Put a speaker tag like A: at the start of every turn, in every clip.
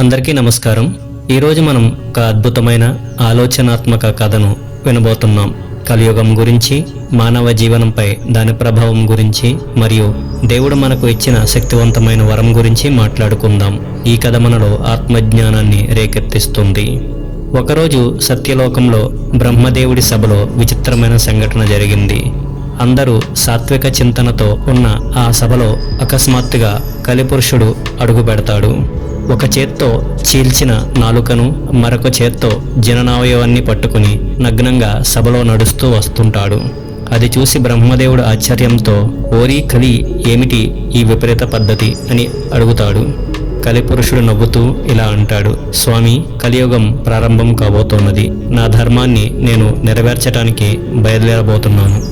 A: అందరికీ నమస్కారం. ఈరోజు మనం ఒక అద్భుతమైన ఆలోచనాత్మక కథను వినబోతున్నాం. కలియుగం గురించి మానవ జీవనంపై దాని ప్రభావం గురించి మరియు దేవుడు మనకు ఇచ్చిన శక్తివంతమైన వరం గురించి మాట్లాడుకుందాం. ఈ కథ మనలో ఆత్మజ్ఞానాన్ని రేకెత్తిస్తుంది. ఒకరోజు సత్యలోకంలో బ్రహ్మదేవుడి సభలో విచిత్రమైన సంఘటన జరిగింది. అందరూ సాత్విక చింతనతో ఉన్న ఆ సభలో అకస్మాత్తుగా కలిపురుషుడు అడుగు పెడతాడు. ఒక చేత్తో చీల్చిన నాలుకను మరొక చేత్తో జననావయవాన్ని పట్టుకుని నగ్నంగా సభలో నడుస్తూ వస్తుంటాడు. అది చూసి బ్రహ్మదేవుడు ఆశ్చర్యంతో ఓరి కలి ఏమిటి ఈ విపరీత పద్ధతి? అని అడుగుతాడు. కలిపురుషుడు నవ్వుతూ ఇలా అంటాడు స్వామి కలియుగం ప్రారంభం కాబోతోన్నది. నా ధర్మాన్ని నేను నెరవేర్చటానికి బయలుదేరబోతున్నాను.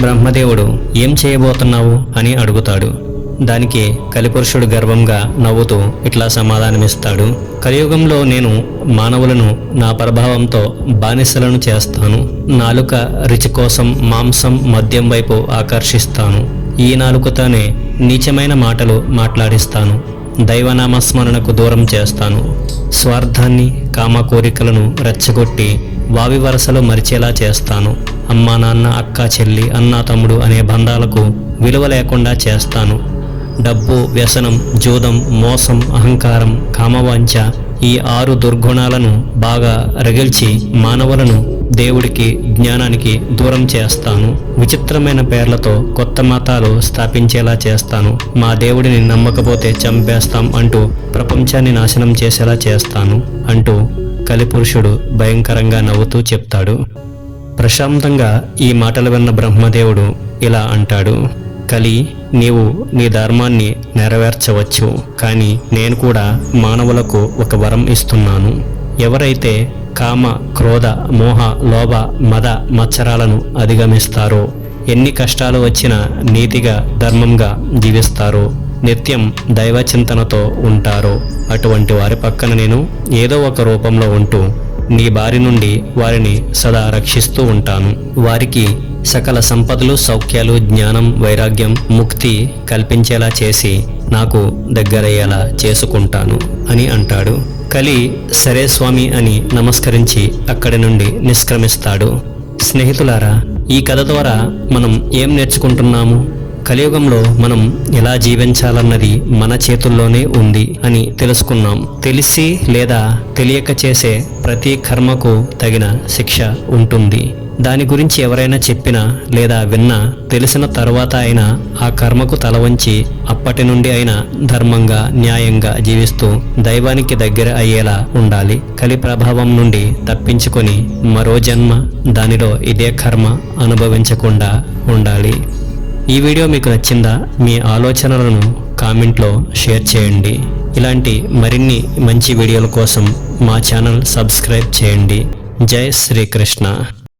A: బ్రహ్మదేవుడు ఏం చేయబోతున్నావు? అని అడుగుతాడు. దానికి కలిపురుషుడు గర్వంగా నవ్వుతూ ఇట్లా సమాధానమిస్తాడు. కలియుగంలో నేను మానవులను నా ప్రభావంతో బానిసలను చేస్తాను. నాలుక రుచి కోసం మాంసం మద్యం వైపు ఆకర్షిస్తాను. ఈ నాలుకతోనే నీచమైన మాటలు మాట్లాడిస్తాను. దైవనామస్మరణకు దూరం చేస్తాను. స్వార్థాన్ని కామ కోరికలను రెచ్చగొట్టి వావి వరసలు మరిచేలా చేస్తాను. అమ్మా నాన్న అక్క చెల్లి అన్నా తమ్ముడు అనే బంధాలకు విలువ లేకుండా చేస్తాను. డబ్బు వ్యసనం జూదం మోసం అహంకారం కామవాంఛ ఈ ఆరు దుర్గుణాలను బాగా రగిల్చి మానవులను దేవుడికి జ్ఞానానికి దూరం చేస్తాను. విచిత్రమైన పేర్లతో కొత్త మతాలు స్థాపించేలా చేస్తాను. మా దేవుడిని నమ్మకపోతే చంపేస్తాం అంటూ ప్రపంచాన్ని నాశనం చేసేలా చేస్తాను అంటూ కలిపురుషుడు భయంకరంగా నవ్వుతూ చెప్తాడు. ప్రశాంతంగా ఈ మాటలు విన్న బ్రహ్మదేవుడు ఇలా అంటాడు. కలి నీవు నీ ధర్మాన్ని నెరవేర్చవచ్చు కానీ నేను కూడా మానవులకు ఒక వరం ఇస్తున్నాను. ఎవరైతే కామ క్రోధ మోహ లోభ మద మత్సరాలను అధిగమిస్తారో ఎన్ని కష్టాలు వచ్చినా నీతిగా ధర్మంగా జీవిస్తారో నిత్యం దైవ చింతనతో ఉంటారో అటువంటి వారి పక్కన నేను ఏదో ఒక రూపంలో ఉంటూ నీ బారి నుండి వారిని సదా రక్షిస్తూ ఉంటాను. వారికి సకల సంపదలు సౌఖ్యాలు జ్ఞానం వైరాగ్యం ముక్తి కల్పించేలా చేసి నాకు దగ్గరయ్యేలా చేసుకుంటాను అని అంటాడు. కలి సరే స్వామి అని నమస్కరించి అక్కడి నుండి నిష్క్రమిస్తాడు. స్నేహితులారా ఈ కథ ద్వారా మనం ఏం నేర్చుకుంటున్నాము? కలియుగంలో మనం ఎలా జీవించాలన్నది మన చేతుల్లోనే ఉంది అని తెలుసుకున్నాం. తెలిసి లేదా తెలియక చేసే ప్రతి కర్మకు తగిన శిక్ష ఉంటుంది. దాని గురించి ఎవరైనా చెప్పినా లేదా విన్నా తెలిసిన తర్వాత అయినా ఆ కర్మకు తల వంచి అప్పటి నుండి అయినా ధర్మంగా న్యాయంగా జీవిస్తూ దైవానికి దగ్గర అయ్యేలా ఉండాలి. కలి ప్రభావం నుండి తప్పించుకొని మరో జన్మ దానిలో ఇదే కర్మ అనుభవించకుండా ఉండాలి. ఈ వీడియో మీకు నచ్చిందా? మీ ఆలోచనలను కామెంట్లో షేర్ చేయండి. ఇలాంటి మరిన్ని మంచి వీడియోల కోసం మా ఛానల్ సబ్స్క్రైబ్ చేయండి. జై శ్రీకృష్ణ.